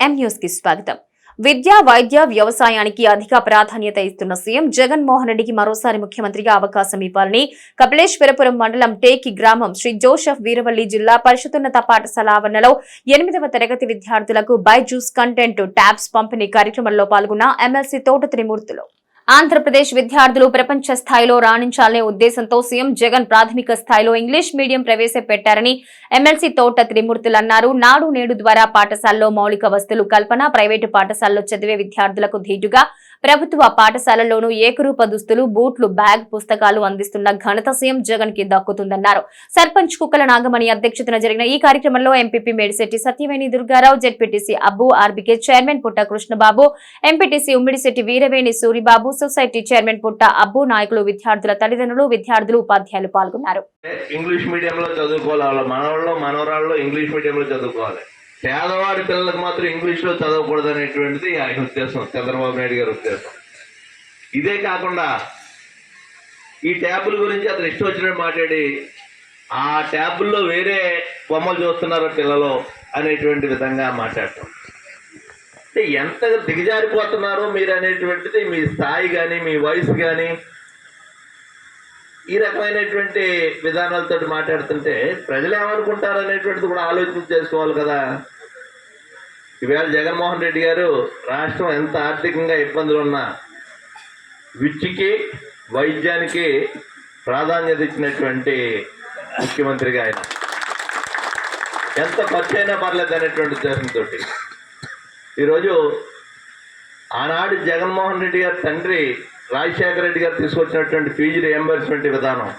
కి స్వాగతం. విద్య వైద్య వ్యవసాయానికి అధిక ప్రాధాన్యత ఇస్తున్న సీఎం జగన్మోహన్ రెడ్డికి మరోసారి ముఖ్యమంత్రిగా అవకాశం ఇవ్వాలని కపిలేశ్వరపురం మండలం టేకి గ్రామం శ్రీ జోసెఫ్ వీరవల్లి జిల్లా పరిషత్తున్నత పాఠశాల ఆవరణలో ఎనిమిదవ తరగతి విద్యార్థులకు బైజూస్ కంటెంట్ ట్యాబ్స్ పంపిణీ కార్యక్రమంలో పాల్గొన్న ఎమ్మెల్సీ తోట త్రిమూర్తులు. ఆంధ్రప్రదేశ్ విద్యార్థులు ప్రపంచ స్థాయిలో రాణించాలనే ఉద్దేశంతో సీఎం జగన్ ప్రాథమిక స్థాయిలో ఇంగ్లీష్ మీడియం ప్రవేశపెట్టారని ఎమ్మెల్సీ తోట త్రిమూర్తులు అన్నారు. నాడు నేడు ద్వారా పాఠశాలలో మౌలిక వస్తువులు కల్పన ప్రైవేటు పాఠశాలలో చదివే విద్యార్థులకు ధీటుగా ప్రభుత్వ పాఠశాలల్లోనూ ఏకరూప దుస్తులు బూట్లు బ్యాగ్ పుస్తకాలు అందిస్తున్న ఘనత సీఎం జగన్కి దక్కుతుందన్నారు. సర్పంచ్ కుక్కల నాగమణి అధ్యక్షతన జరిగిన ఈ కార్యక్రమంలో MPP Medisetti Satyaveni Durgarao ZPTC Abbu RBK chairman Putta Krishnababu MPTC Ummidisetti Veeraveni Suribabu society chairman Putta Abbu నాయకులు విద్యార్థుల తల్లిదండ్రులు విద్యార్థులు ఉపాధ్యాయులు పాల్గొన్నారు. ఇంగ్లీష్ మీడియంలో చదువుకోవాలి? మనవాళ్ళు మనవరాళ్ళు ఇంగ్లీష్ మీడియంలో చదువుకోవాలి. పేదవాడి పిల్లలకు మాత్రం ఇంగ్లీష్లో చదవకూడదు అనేటువంటిది ఆయన ఉద్దేశం చంద్రబాబు నాయుడు గారి ఉద్దేశం. ఇదే కాకుండా ఈ ట్యాబుల గురించి అతను ఇష్టం వచ్చినట్టు మాట్లాడి ఆ ట్యాబుల్లో వేరే బొమ్మలు చూస్తున్నారు పిల్లలు అనేటువంటి విధంగా మాట్లాడటం. ఎంత దిగజారిపోతున్నారో మీరు అనేటువంటిది మీ స్థాయి కానీ మీ వయసు కానీ ఈ రకమైనటువంటి విధానాలతో మాట్లాడుతుంటే ప్రజలు ఏమనుకుంటారు అనేటువంటిది కూడా ఆలోచన చేసుకోవాలి కదా. ఈవేళ జగన్మోహన్ రెడ్డి గారు రాష్ట్రం ఎంత ఆర్థికంగా ఇబ్బందులు ఉన్నా విద్యకి వైద్యానికి ప్రాధాన్యత ఇచ్చినటువంటి ముఖ్యమంత్రిగా ఆయన. ఎంత ఖర్చు అయినా పర్లేదు అనేటువంటి ఉద్దేశంతో ఈరోజు ఆనాడు జగన్మోహన్ రెడ్డి గారి తండ్రి రాజశేఖర రెడ్డి గారు తీసుకొచ్చినటువంటి ఫీజు రియంబర్స్మెంట్ విధానం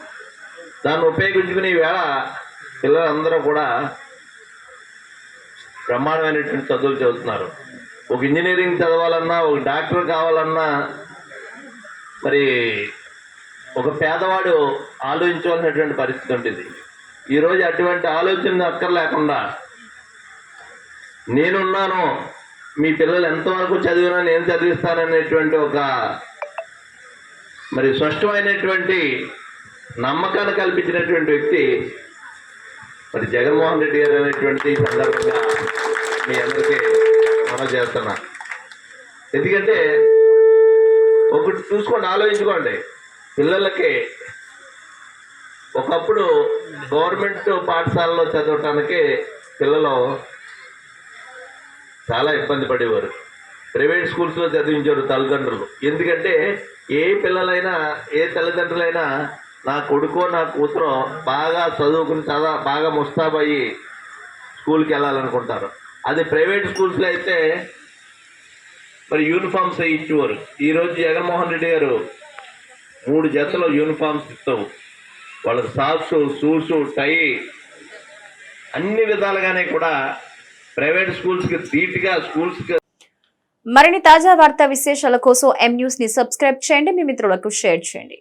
దాన్ని ఉపయోగించుకుని ఈవేళ పిల్లలందరూ కూడా బ్రహ్మాండమైనటువంటి చదువులు చదువుతున్నారు. ఒక ఇంజనీరింగ్ చదవాలన్నా ఒక డాక్టర్ కావాలన్నా మరి ఒక పేదవాడు ఆలోచించవలసినటువంటి పరిస్థితి ఉంటుంది ఈరోజు అటువంటి ఆలోచన అక్కర్లేకుండా నేనున్నాను మీ పిల్లలు ఎంతవరకు చదివినా నేను చదివిస్తాననేటువంటి ఒక మరి స్పష్టమైనటువంటి నమ్మకాన్ని కల్పించినటువంటి వ్యక్తి మరి జగన్మోహన్ రెడ్డి గారు అనేటువంటి సందర్భంగా మీ అందరికీ మనం చేస్తున్నా. ఎందుకంటే ఒకటి చూసుకోండి ఆలోచించుకోండి. పిల్లలకి ఒకప్పుడు గవర్నమెంట్ పాఠశాలలో చదవటానికి పిల్లలు చాలా ఇబ్బంది పడేవారు. ప్రైవేట్ స్కూల్స్లో చదివించారు తల్లిదండ్రులు. ఎందుకంటే ఏ పిల్లలైనా ఏ తల్లిదండ్రులైనా నా కొడుకో నా కూతురో బాగా చదువుకుని చదా బాగా ముస్తాబయ్యి స్కూల్కి వెళ్ళాలనుకుంటారు. అది ప్రైవేట్ స్కూల్స్లో అయితే మరి యూనిఫామ్స్ ఇచ్చేవారు. ఈరోజు జగన్మోహన్ రెడ్డి గారు మూడు జతలు యూనిఫామ్స్ ఇస్తాం వాళ్ళకి సాక్స్ షూస్ టై అన్ని విధాలుగానే కూడా ప్రైవేట్ స్కూల్స్కి ధీటుగా స్కూల్స్కి మరిన్ని తాజా వార్తా విశేషాల కోసం ఎం న్యూస్ని సబ్స్క్రైబ్ చేయండి. మీ మిత్రులకు షేర్ చేయండి.